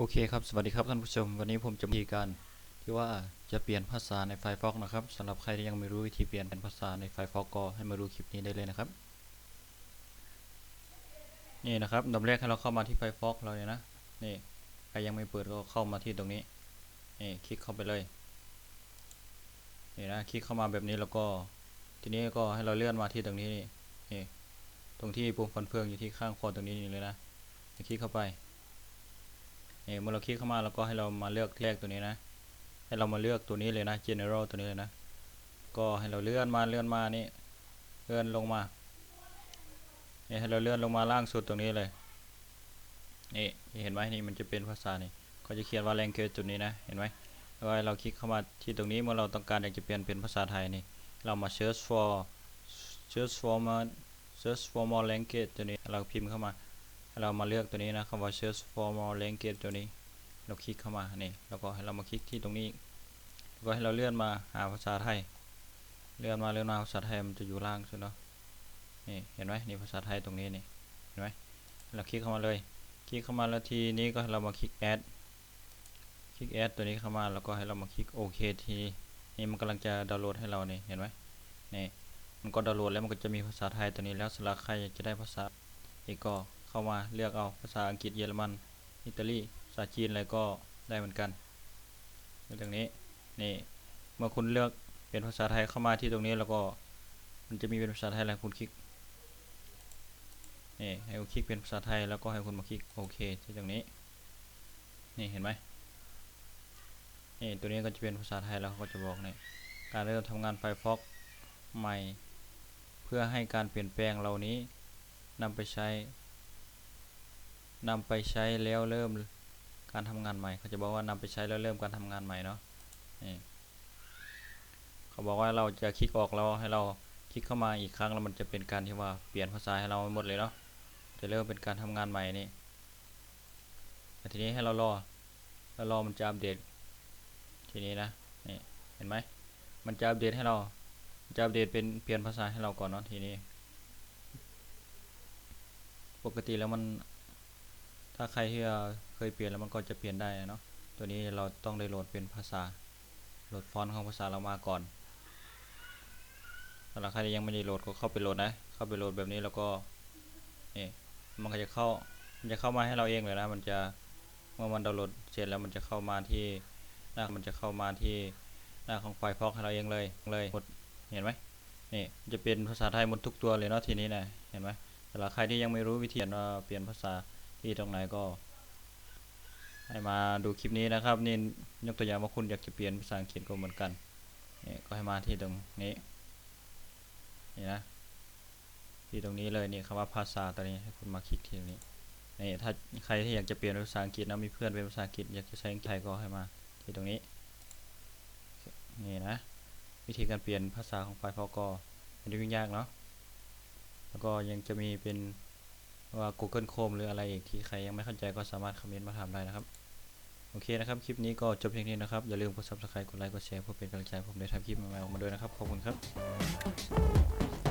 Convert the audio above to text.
โอเคครับ สวัสดีครับท่านผู้ชม วันนี้ผมจะมีการที่ว่าจะเปลี่ยนภาษาใน Firefox นะครับสำหรับใครที่ยังไม่รู้วิธีเปลี่ยนเป็นภาษาใน Firefox ก็ให้มาดูคลิปนี้ได้เลยนะครับ นี่นะครับอันดับแรกให้เราเข้ามาที่ Firefox เราเลยนะ นี่ใครยังไม่เปิดก็เข้ามาที่ตรงนี้ นี่คลิกเข้าไปเลย นี่นะคลิกเข้ามาแบบนี้แล้วก็ ทีนี้ก็ให้เราเลื่อนมาที่ตรงนี้นี่ ตรงที่ปุ่มฟันเฟืองอยู่ที่ข้างคอตรงนี้นี่เลยนะคลิกเข้าไป เมื่อเราคลิกเข้ามาแล้วก็ให้เรามาเลือกแรกตัวนี้นะ ให้เรามาเลือกตัวนี้เลยนะ general ตัวนี้เลยนะ ก็ให้เราเลื่อนมาเลื่อนมานี่ เลื่อนลงมานี่ให้เราเลื่อนลงมาล่างสุดตรงนี้เลย นี่เห็นไหมนี่มันจะเป็นภาษานี่ก็จะเขียนว่า language จุดนี้นะ เห็นไหมแล้วเราคลิกเข้ามาที่ตรงนี้เมื่อเราต้องการอยากจะเปลี่ยนเป็นภาษาไทยนี่ เรามา search for search for more search for more language ตัวนี้ เราพิมพ์เข้ามา เรามาเลือกตัวนี้นะคำว่า search for more language ตัวนี้ เราคลิกเข้ามานี่แล้วก็ให้เรามาคลิกที่ตรงนี้แล้วก็ให้เราเลื่อนมาหาภาษาไทย เลื่อนมาเลื่อนมาภาษาไทยมันจะอยู่ล่างสุดเนาะนี่เห็นไหมนี่ภาษาไทยตรงนี้นี่เห็นไหมเราคลิกเข้ามาเลย คลิกเข้ามาแล้วทีนี้ก็เรามาคลิก add คลิก add ตัวนี้เข้ามาแล้วก็ให้เรามาคลิกโอเคทีนี่มันกำลังจะดาวน์โหลดให้เรานี่เห็นไหมนี่มันก็ดาวน์โหลดแล้วมันก็จะมีภาษาไทยตัวนี้แล้วสำหรับใครจะได้ภาษาอีกก็ เข้ามาเลือกเอาภาษาอังกฤษเยอรมัน อิตาลีภาษาจีนอะไรก็ได้เหมือนกันตรงนี้นี่เมื่อคุณเลือกเป็นภาษาไทยเข้ามาที่ตรงนี้แล้วก็มันจะมีเป็นภาษาไทยแล้วคุณคลิกนี่ให้คุณคลิกเป็นภาษาไทยแล้วก็ให้คุณมาคลิกโอเคที่ตรงนี้นี่เห็นไหมนี่ตัวนี้ก็จะเป็นภาษาไทยแล้วเขาก็จะบอกนี่การเริ่มทำงาน Firefox ใหม่ เพื่อให้การเปลี่ยนแปลงเหล่านี้นำไปใช้ นำไปใช้แล้วเริ่มการทำงานใหม่เขาจะบอกว่านำไปใช้แล้วเริ่มการทำงานใหม่เนาะนี่เขาบอกว่าเราจะคลิกออกแล้วให้เราคลิกเข้ามาอีกครั้งแล้วมันจะเป็นการที่ว่าเปลี่ยนภาษาให้เราหมดเลยเนาะจะเริ่มเป็นการทำงานใหม่นี่แต่ทีนี้ให้เรารอแล้วรอมันจะอัปเดตทีนี้นะนี่เห็นไหมมันจะอัปเดตให้เรามันจะอัปเดตเป็นเปลี่ยนภาษาให้เราก่อนเนาะทีนี้ ปกติแล้วมัน ถ้าใครที่เคยเปลี่ยนแล้วมันก็จะเปลี่ยนได้เนาะ ตัวนี้เราต้องได้โหลดเป็นภาษา โหลดฟอนต์ของภาษาเรามาก่อนสำหรับใครที่ยังไม่ได้โหลดก็เข้าไปโหลดนะ เข้าไปโหลดแบบนี้แล้วก็นี่มันก็จะเข้า มันจะเข้ามาให้เราเองเลยนะ มันจะเมื่อมันดาวน์โหลดเสร็จแล้วมันจะเข้ามาที่หน้ามันจะเข้ามาที่หน้าของไฟล์พอกให้เราเองเลยเลยกดเห็นไหมนี่จะเป็นภาษาไทยหมดทุกตัวเลยเนาะทีนี้นะเห็นไหมสำหรับใครที่ยังไม่รู้วิธีเปลี่ยนภาษา ที่ตรงไหนก็ให้มาดูคลิปนี้นะครับ นี่ยกตัวอย่างว่าคุณอยากจะเปลี่ยนภาษาอังกฤษก็เหมือนกันนี่ก็ให้มาที่ตรงนี้นี่นะที่ตรงนี้เลยนี่คำว่าภาษาตัวนี้ให้คุณมาคลิกที่ตรงนี้นี่ถ้าใครที่อยากจะเปลี่ยนภาษาอังกฤษนะมีเพื่อนเป็นภาษาอังกฤษอยากจะใช้ไทยก็ให้มาที่ตรงนี้นี่นะวิธีการเปลี่ยนภาษาของไฟล์พอก็ไม่ได้ยุ่งยากเนาะแล้วก็ยังจะมีเป็น ว่า Google Chrome หรืออะไรอีกที่ใครยังไม่เข้าใจก็สามารถคอมเมนต์มาถามได้นะครับ โอเคนะครับ คลิปนี้ก็จบเพียงนี้นะครับ อย่าลืมกด subscribe กดไลค์กดแชร์เพื่อเป็นกำลังใจผมได้ทำคลิปใหม่ๆออกมาด้วยนะครับ ขอบคุณครับ